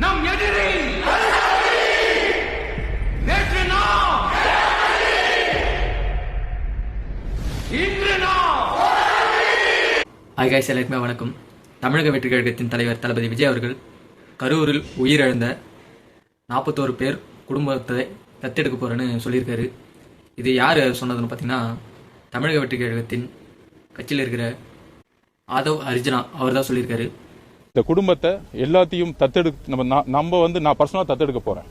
நம் எதிரி நேற்று நாம் இன்று நாம் ஹாய் காய்ஸ் எல்லாருக்குமே வணக்கம். தமிழக வெற்றி கழகத்தின் தலைவர் தளபதி விஜய் அவர்கள் கரூரில் உயிரிழந்த நாற்பத்தோரு பேர் குடும்பத்தை தத்தெடுக்க போகிறேன்னு சொல்லியிருக்காரு. இது யார் சொன்னதுன்னு பார்த்தீங்கன்னா தமிழக வெற்றி கழகத்தின் கட்சியில் இருக்கிற ஆதவ் அர்ஜுனா அவர் தான் சொல்லியிருக்காரு. இந்த குடும்பத்தை எல்லாத்தையும் தத்தெடு நம்ம நான் நம்ம வந்து நான் பர்சனலாக தத்தெடுக்க போறேன்.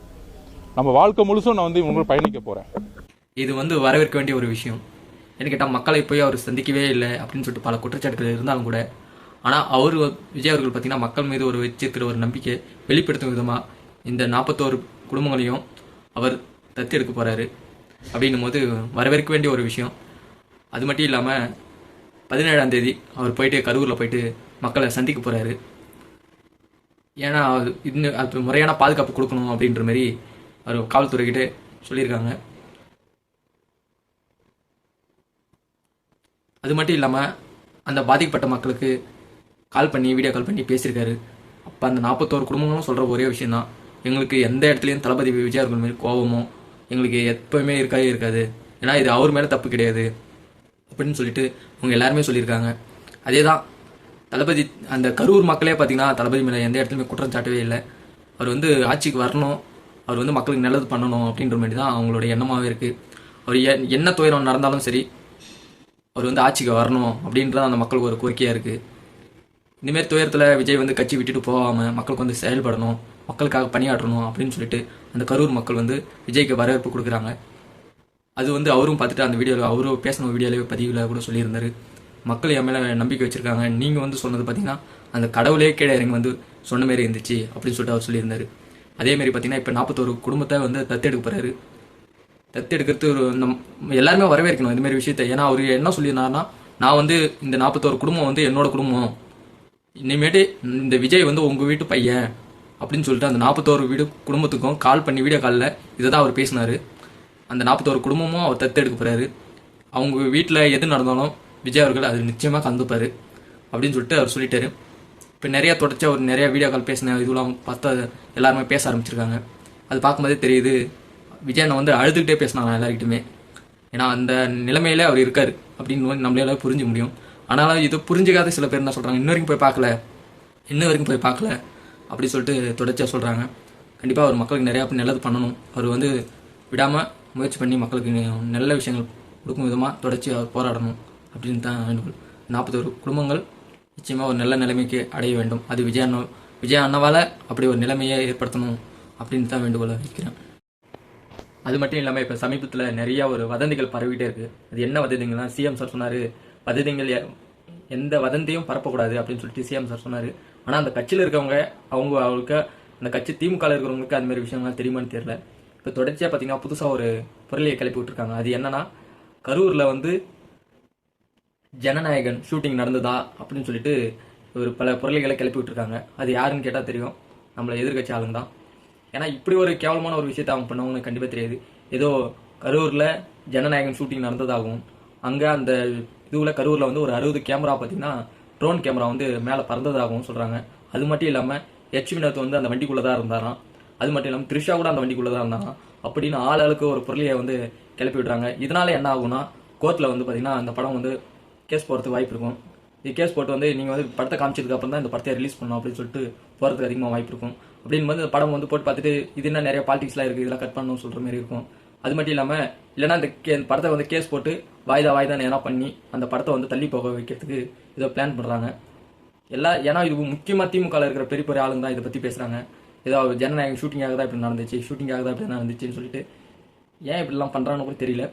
நம்ம வாழ்க்கை முழுசும் நான் வந்து இவங்களுக்கு பயணிக்க போறேன். இது வந்து வரவேற்க வேண்டிய ஒரு விஷயம். என்ன கேட்டால் மக்களை போய் அவர் சந்திக்கவே இல்லை அப்படின்னு சொல்லிட்டு பல குற்றச்சாட்டுகள் இருந்தாலும் கூட ஆனால் அவர் விஜய் அவர்கள் பார்த்தீங்கன்னா மக்கள் மீது ஒரு வச்சிருக்கிற ஒரு நம்பிக்கை வெளிப்படுத்தும் விதமாக இந்த நாற்பத்தோரு குடும்பங்களையும் அவர் தத்து எடுக்க போகிறாரு அப்படின்னும் போது வரவேற்க வேண்டிய ஒரு விஷயம். அது மட்டும் இல்லாமல் பதினேழாம் தேதி அவர் போயிட்டு கரூரில் போயிட்டு மக்களை சந்திக்க போகிறாரு ஏன்னா அது இன்னும் அது முறையான பாதுகாப்பு கொடுக்கணும் அப்படின்ற மாதிரி அவர் காவல்துறைகிட்ட சொல்லியிருக்காங்க. அது மட்டும் இல்லாமல் அந்த பாதிக்கப்பட்ட மக்களுக்கு கால் பண்ணி வீடியோ கால் பண்ணி பேசியிருக்காரு. அப்போ அந்த நாற்பத்தோரு குடும்பங்களும் சொல்கிற ஒரே விஷயந்தான் எங்களுக்கு எந்த இடத்துலையும் தளபதி விஜய் அவர்கள் மாதிரி கோபமோ எங்களுக்கு எப்பவுமே இருக்கவே இருக்காது. ஏன்னா இது அவர் மேலே தப்பு கிடையாது. அப்படின்னு சொல்லிட்டு அவங்க எல்லாருமே சொல்லியிருக்காங்க. அதே தான் தளபதி அந்த கரூர் மக்களே பார்த்தீங்கன்னா தளபதி மேலே எந்த இடத்துலையுமே குற்றம் சாட்டவே இல்லை. அவர் வந்து ஆட்சிக்கு வரணும். அவர் வந்து மக்களுக்கு நல்லது பண்ணணும் அப்படின்ற மாதிரி தான் அவங்களோட எண்ணமாகவே இருக்குது அவர் என்ன துயரம் நடந்தாலும் சரி அவர் வந்து ஆட்சிக்கு வரணும் அப்படின்றது அந்த மக்களுக்கு ஒரு கோரிக்கையாக இருக்குது இந்தமாரி துயரத்தில் விஜய் வந்து கட்சி விட்டுட்டு போகாமல் மக்களுக்கு வந்து செயல்படணும் மக்களுக்காக பணியாற்றணும் அப்படின்னு சொல்லிட்டு அந்த கரூர் மக்கள் வந்து விஜய்க்கு வரவேற்பு கொடுக்குறாங்க. அது வந்து அவரும் பார்த்துட்டு அந்த வீடியோவில் அவரும் பேசின வீடியோலேயே பதிவில் கூட சொல்லியிருந்தாரு. மக்கள் என் மேலே நம்பிக்கை வச்சுருக்காங்க. நீங்கள் வந்து சொன்னது பார்த்தீங்கன்னா அந்த கடவுளே கீழே இறங்கி வந்து சொன்ன மாரி இருந்துச்சு அப்படின்னு சொல்லிட்டு அவர் சொல்லியிருந்தாரு. அதேமாரி பார்த்தீங்கன்னா இப்போ நாற்பத்தோரு குடும்பத்தை வந்து தத்தெடுக்க போகிறாரு தத்தெடுக்கிறது ஒரு நம் எல்லாருமே வரவேற்கணும் இந்தமாரி விஷயத்தை விஷயத்த. ஏன்னா அவர் என்ன சொல்லியிருந்தாருன்னா நான் வந்து இந்த நாற்பத்தோரு குடும்பம் வந்து என்னோட குடும்பம். இனிமேட்டு இந்த விஜய் வந்து உங்கள் வீட்டு பையன் அப்படின்னு சொல்லிட்டு அந்த நாற்பத்தோரு வீடு குடும்பத்துக்கும் கால் பண்ணி வீடியோ காலில் இதை தான் அவர் பேசினார். அந்த நாற்பத்தோரு குடும்பமும் அவர் தத்தெடுக்க போகிறாரு அவங்க வீட்டில் எது நடந்தாலும் விஜய் அவர்கள் அது நிச்சயமாக கலந்துப்பார் அப்படின்னு சொல்லிட்டு அவர் சொல்லிட்டாரு. இப்போ நிறையா தொடர்ச்சி அவர் நிறைய வீடியோ கால் பேசின இதுலாம் பார்த்தா எல்லாருமே பேச ஆரம்பிச்சிருக்காங்க. அது பார்க்கும்போதே தெரியுது விஜய் அண்ணன் வந்து அழுதுகிட்டே பேசினாங்க எல்லாருக்கிட்டுமே ஏன்னா அந்த நிலைமையில அவர் இருக்கார் அப்படின்னு நம்மளால புரிஞ்சு முடியும். ஆனாலும் இது புரிஞ்சுக்காத சில பேர் என்ன சொல்கிறாங்க இன்ன வரைக்கும் போய் பார்க்கல இன்ன வரைக்கும் போய் பார்க்கல அப்படி சொல்லிட்டு தொடர்ச்சியாக சொல்கிறாங்க கண்டிப்பாக அவர் மக்களுக்கு நிறையா நல்லது பண்ணணும். அவர் வந்து விடாமல் முயற்சி பண்ணி மக்களுக்கு நல்ல விஷயங்கள் கொடுக்கும் விதமாக தொடர்ச்சி அவர் போராடணும். அப்படின்னு தான் வேண்டுகோள் நாற்பத்தோரு குடும்பங்கள் நிச்சயமாக ஒரு நல்ல நிலைமைக்கு அடைய வேண்டும். அது விஜய் அண்ணா விஜய் அண்ணாவால் அப்படி ஒரு நிலைமையை ஏற்படுத்தணும் அப்படின்னு தான் வேண்டுகோளை வைக்கிறேன். அது மட்டும் இல்லாமல் இப்போ சமீபத்தில் நிறைய ஒரு வதந்திகள் பரவிட்டே இருக்கு. அது என்ன வதந்திங்கள்னா சிஎம் சார் சொன்னார் வதந்திகள் எ- எந்த வதந்தியும் பரப்பக்கூடாது அப்படின்னு சொல்லிட்டு சிஎம் சார் சொன்னார். ஆனால் அந்த கட்சியில் இருக்கவங்க அவங்க அவங்களுக்கு அந்த கட்சி திமுகவில் இருக்கிறவங்களுக்கு அது மாதிரி விஷயங்கள்லாம் தெரியுமான்னு தெரியல. இப்போ தொடர்ச்சியாக பார்த்தீங்கன்னா புதுசாக ஒரு பொருளையை கிளப்பி விட்டுருக்காங்க. அது என்னன்னா கரூரில் வந்து ஜனநாயகன் ஷூட்டிங் நடந்ததா அப்படின்னு சொல்லிட்டு ஒரு பல பொருளைகளை கிளப்பி விட்டுருக்காங்க அது யாருன்னு கேட்டால் தெரியும். நம்மளை எதிர்கட்சி ஆளுங்க தான். ஏன்னா இப்படி ஒரு கேவலமான ஒரு விஷயத்தை அவங்க பண்ணவங்க கண்டிப்பாக தெரியாது. ஏதோ கரூரில் ஜனநாயகன் ஷூட்டிங் நடந்ததாகவும் அங்கே அந்த இதுவில் கரூரில் வந்து ஒரு அறுபது கேமரா பார்த்தீங்கன்னா ட்ரோன் கேமரா வந்து மேலே பறந்ததாகவும் சொல்கிறாங்க அது மட்டும் இல்லாமல் எச் வினோத் வந்து அந்த வண்டிக்குள்ளே தான் இருந்தாராம். அது மட்டும் இல்லாமல் த்ரிஷா கூட அந்த வண்டிக்குள்ளே தான் இருந்தாராம். அப்படின்னு ஆளாளுக்கு ஒரு பொருளையை வந்து கிளப்பி விடுறாங்க இதனால என்ன ஆகும்னா கோர்ட்டில் வந்து பார்த்தீங்கன்னா அந்த படம் வந்து கேஸ் போகிறதுக்கு வாய்ப்பு இருக்கும். இது கேஸ் போட்டு வந்து நீங்கள் வந்து படத்தை காமிச்சதுக்கு அப்புறம் தான் இந்த படத்தை ரிலீஸ் பண்ணும் அப்படின்னு சொல்லிட்டு போகிறதுக்கு அதிகமாக வாய்ப்பு இருக்கும். அப்படின்னு போது இந்த படம் வந்து போட்டு பார்த்துட்டு இது என்ன நிறைய பாலிடிக்ஸ்லாம் இருக்குது இதெல்லாம் கட் பண்ணணும்னு சொல்கிற மாதிரி இருக்கும். அது மட்டும் இல்லாமல் இல்லைன்னா இந்த கே படத்தை வந்து கேஸ் போட்டு வாய்தா வாய்தான்னு ஏன்னா பண்ணி அந்த படத்தை வந்து தள்ளி போக வைக்கிறதுக்கு ஏதோ பிளான் பண்ணுறாங்க எல்லா ஏன்னா இது முக்கியமாக திமுகவில் இருக்கிற பெரிய பெரிய ஆளுங்க தான் இதை பற்றி பேசுகிறாங்க ஏதோ ஜனநாயகம் ஷூட்டிங்காக தான் இப்படி நடந்துச்சு ஷூட்டிங்காக தான் இப்படி நடந்துச்சுன்னு சொல்லிட்டு ஏன் இப்படிலாம் பண்ணுறான்னு கூட தெரியல.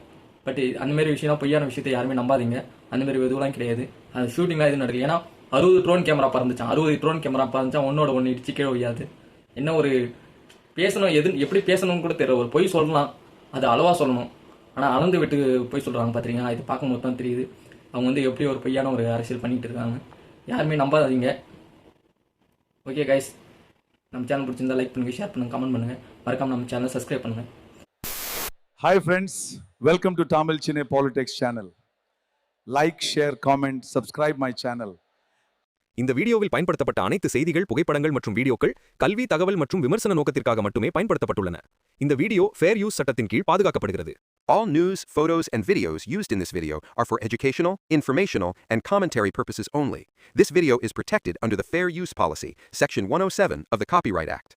பட் அந்த மாதிரி விஷயம் பொய்யான விஷயத்தை யாருமே நம்பாதீங்க. அந்த மாதிரி இதுவெல்லாம் கிடையாது. அந்த ஷூட்டிங்லாம் எதுவும் நடக்கல. ஏன்னா அறுபது ட்ரோன் கேமரா பறந்துச்சான் அறுபது ட்ரோன் கேமரா பறந்துச்சா ஒன்னோட ஒன்று இடிச்சு கீழே ஒய்யாது என்ன ஒரு பேசணும் எது எப்படி பேசணும்னு கூட தெரியல. ஒரு பொய் சொல்லலாம். அது அளவாக சொல்லணும். ஆனால் அளந்து விட்டு பொய் சொல்கிறாங்க பார்த்துறீங்களா இது பார்க்கும்போது தான் தெரியுது. அவங்க வந்து எப்படி ஒரு பொய்யான ஒரு அரசியல் பண்ணிகிட்டு இருக்காங்க. யாருமே நம்பாதீங்க. ஓகே கைஸ் நம்ம சேனல் பிடிச்சிருந்தா லைக் பண்ணுங்கள் ஷேர் பண்ணுங்கள் கமெண்ட் பண்ணுங்கள் மறக்காம நம்ம சேனலை சப்ஸ்கிரைப் பண்ணுங்கள் Hi friends, welcome to Tamil Chine Politics channel. Like, share, comment, subscribe my channel. இந்த வீடியோவில் பயன்படுத்தப்பட்ட அனைத்து செய்திகள் புகைப்படங்கள் மற்றும் வீடியோக்கள் கல்வி தகவல் மற்றும் விமர்சன நோக்கத்திற்காக மட்டுமே பயன்படுத்தப்பட்டுள்ளன இந்த வீடியோ ஃபேர் யூஸ் சட்டத்தின் கீழ் பாதுகாக்கப்படுகிறது All news, photos, and videos used in this video are for educational, informational, and commentary purposes only. This video is protected under the Fair Use Policy, Section 107 of the Copyright Act.